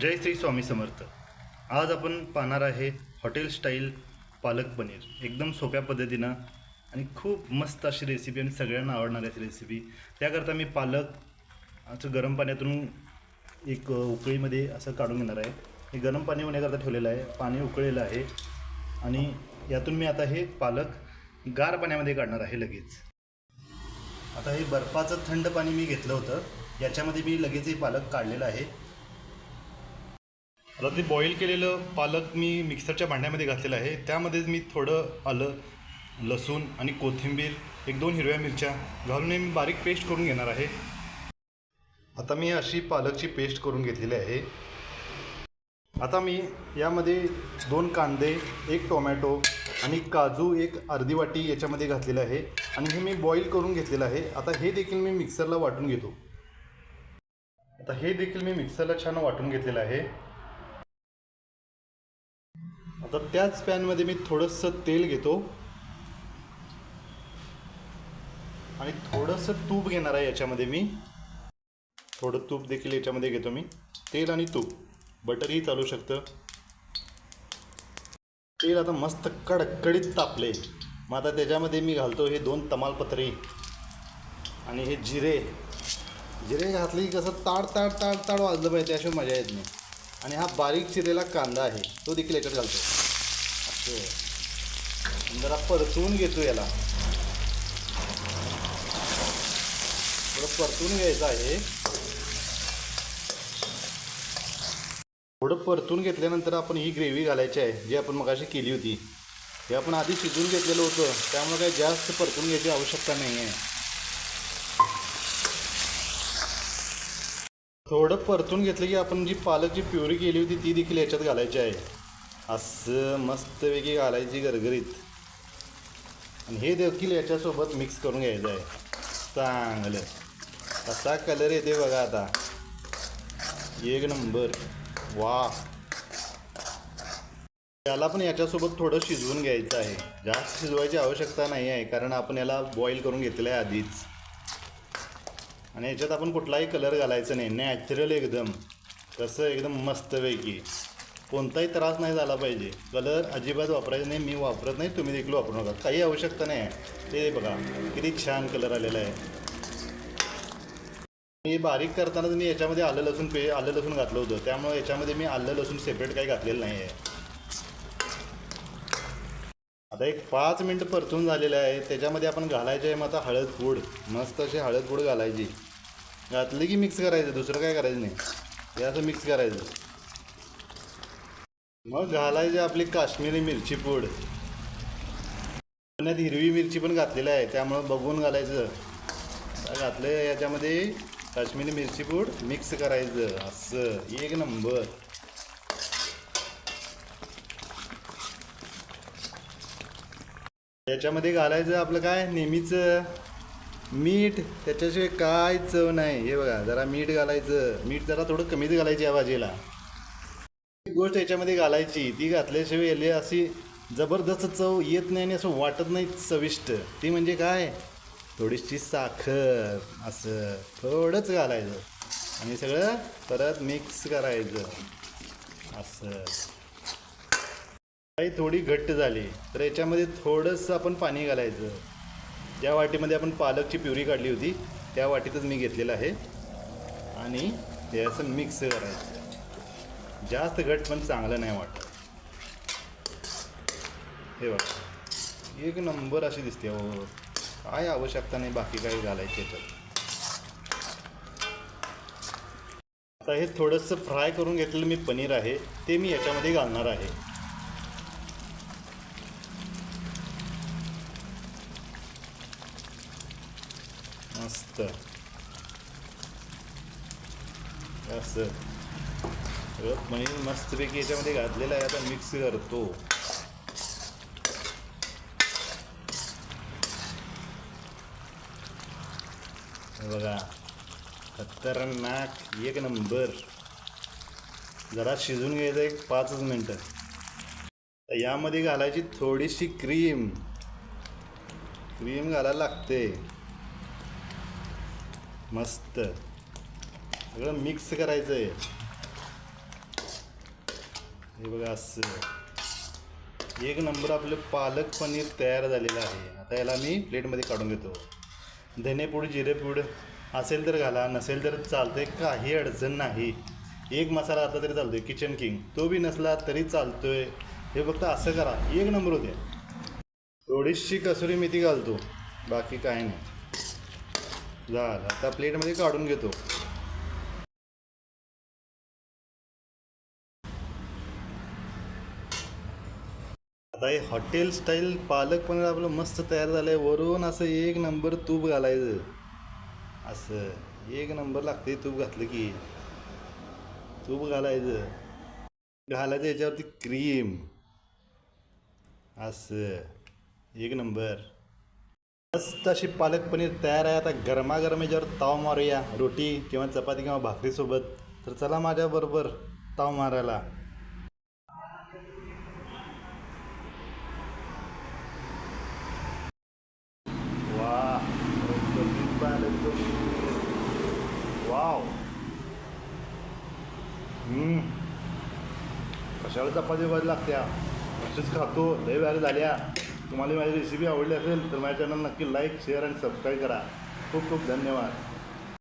जय श्री स्वामी समर्थ. आज आपण पाहणार आहे हॉटेल स्टाईल पालक पनीर. एकदम सोप्या पद्धतीनं आणि खूप मस्त अशी रेसिपी आणि सगळ्यांना आवडणारी अशी रेसिपी त्याकरता मी पालक असं गरम पाण्यातून एक उकळीमध्ये असं काढून घेणार आहे. हे गरम पाणी होण्याकरता ठेवलेलं आहे. पाणी उकळलेलं आहे. आणि यातून मी आता हे पालक गार पाण्यामध्ये काढणार आहे लगेच. आता हे बर्फाचं थंड पाणी मी घेतलं होतं. याच्यामध्ये मी लगेच हे पालक काढलेलं आहे. आता ते बॉईल केलेलं पालक मी मिक्सरच्या भांड्यामध्ये घातलेलं आहे. त्यामध्येच मी थोडं आलं लसूण आणि कोथिंबीर एक दोन हिरव्या मिरच्या घालून मी बारीक पेस्ट करून घेणार आहे. आता मी अशी पालकची पेस्ट करून घेतलेली आहे. आता मी यामध्ये दोन कांदे एक टोमॅटो आणि काजू एक अर्धी वाटी याच्यामध्ये घातलेलं आहे आणि हे मी बॉईल करून घेतलेलं आहे. आता हे देखील मी मिक्सरला वाटून घेतो. आता हे देखील मी मिक्सरला छान वाटून घेतलेलं आहे. आता त्याच पॅनमध्ये मी थोडंसं तेल घेतो. आणि थोडंसं तूप घेणार आहे याच्यामध्ये मी. थोडं तूप देखील याच्यामध्ये घेतो मी. तेल आणि तूप. बटरही चालू शकतं. तेल आता मस्त कडकडीत तापले. मग आता त्याच्यामध्ये मी घालतो हे दोन तमालपत्री. आणि हे जिरे. जिरे घातले की कसं ताड ताड ताड ताड वाजलं पाहिजे त्याशिवाय मजा येत नाही. आणि हा बारीक चिरेला कांदा आहे. तो देखील याच्यात घालतो. हो जरा परतवून घेतो याला. थोडं परतून घ्यायचं आहे. थोडं परतून घेतल्यानंतर आपण ही ग्रेव्ही घालायची आहे जी आपण मगाशी केली होती. हे आपण आधी शिजून घेतलेलं होतं त्यामुळे काही जास्त परतून घ्यायची आवश्यकता नाही आहे. थोडं परतून घेतलं की आपण जी पालक जी प्युरी केली होती ती देखील याच्यात घालायची आहे. असं मस्तपैकी घालायची गरगरीत आणि हे देखील याच्यासोबत मिक्स करून घ्यायचं आहे. चांगलं. कसा कलर येते बघा आता. एक नंबर वा. त्याला पण याच्यासोबत थोडं शिजवून घ्यायचं आहे. जास्त शिजवायची आवश्यकता नाही आहे कारण आपण याला बॉईल करून घेतलं आहे आधीच. आणि याच्यात आपण कुठलाही कलर घालायचा नाही. नॅचरल एकदम. कसं एकदम मस्तपैकी कोणताही त्रास नाही झाला पाहिजे. कलर अजिबात वापरायचा नाही मी वापरत नाही तुम्ही देखील वापरू नका. काही आवश्यकता नाही. आहे ते बघा किती छान कलर आलेला आहे. मी बारीक करतानाच मी याच्यामध्ये आलं लसूण पे आलं लसूण घातलं होतं. त्यामुळे याच्यामध्ये मी आलं लसूण सेपरेट काही घातलेलं नाही आहे आता एक पाच मिनटं परतून झालेलं आहे. त्याच्यामध्ये आपण घालायचे आहे मग आता हळद पूड. मस्त अशी हळद पूड घालायची. घातली की मिक्स करायचं दुसरं काय करायचं नाही. हे असं मिक्स करायचं. मग घालायची आपली काश्मीरी मिरची पूड. पुण्यात हिरवी मिरची पण घातलेली आहे त्यामुळं बघून घालायचं. घातलं याच्यामध्ये काश्मीरी मिरची पूड मिक्स करायचं असं. एक नंबर. याच्यामध्ये घालायचं आपलं काय? नेहमीचं मीठ. त्याच्याशिवाय काय चव नाही. हे बघा जरा मीठ घालायचं. मीठ जरा थोडं कमीच घालायची या भाजीला. गोष्ट याच्यामध्ये घालायची ती घातल्याशिवाय याली अशी जबरदस्त चव येत नाही आणि असं वाटत नाही चविष्ट. ती म्हणजे काय? थोडीशी साखर असं थोडंच घालायचं. आणि सगळं परत मिक्स करायचं. असं. काही थोडी घट्ट झाली तर याच्यामध्ये थोडंसं आपण पाणी घालायचं. ज्या वाटीमध्ये आपण पालकची प्युरी काढली होती त्या वाटीतच मी घेतलेलं आहे. आणि ते असं मिक्स करायचं. जास्त घट पण चांगलं नाही वाटत. हे बघा. एक नंबर अशी दिसते हो काय आवश्यकता नाही बाकी काही घालायची याच्यात. आता हे थोडंसं फ्राय करून घेतलेलं मी पनीर आहे ते मी याच्यामध्ये घालणार आहे. मस्त. असं. सगळं पनीर मस्तपैकी याच्यामध्ये घातलेला आहे आता मिक्स करतो. बघा खतरनाक एक नंबर. जरा शिजून घ्यायचं एक पाचच मिनटं. यामध्ये घालायची थोडीशी क्रीम क्रीम घालायला लागते. मस्त. सगळं मिक्स करायचं आहे हे बघा असं. एक नंबर आपलं पालक पनीर तयार झालेलं आहे. आता याला मी प्लेटमध्ये काढून घेतो. धनेपूड जिरेपूड असेल तर घाला नसेल तर चालतंय काही अडचण नाही. एक मसाला आता तरी चालतोय किचन किंग तो बी नसला तरी चालतोय. हे फक्त असं करा. एक नंबर होते. थोडीशी कसुरी मेथी घालतो. बाकी काय नाही. झालं. आता प्लेटमध्ये काढून घेतो. आता हे हॉटेल स्टाईल पालक पनीर आपलं मस्त तयार झालं आहे वरून असं एक नंबर तूप घालायचं. असं एक नंबर लागते तूप घातलं की. तूप घालायचं. घालायचं याच्यावरती क्रीम असं एक नंबर. मस्त अशी पालक पनीर तयार आहे. आता गरमागरम याच्यावर ताव मारूया. रोटी किंवा चपाती किंवा भाकरीसोबत. तर चला माझ्याबरोबर ताव मारायला वा पालक पनीर वाव हम्म. कशाला चपाती वगैरे लागत्या असेच खातो लय वेळा झाल्या तुम्हाला माझी रेसिपी आवडली असेल तर माझ्या चॅनल नक्की लाईक शेअर आणि सबस्क्राईब करा. खूप खूप धन्यवाद.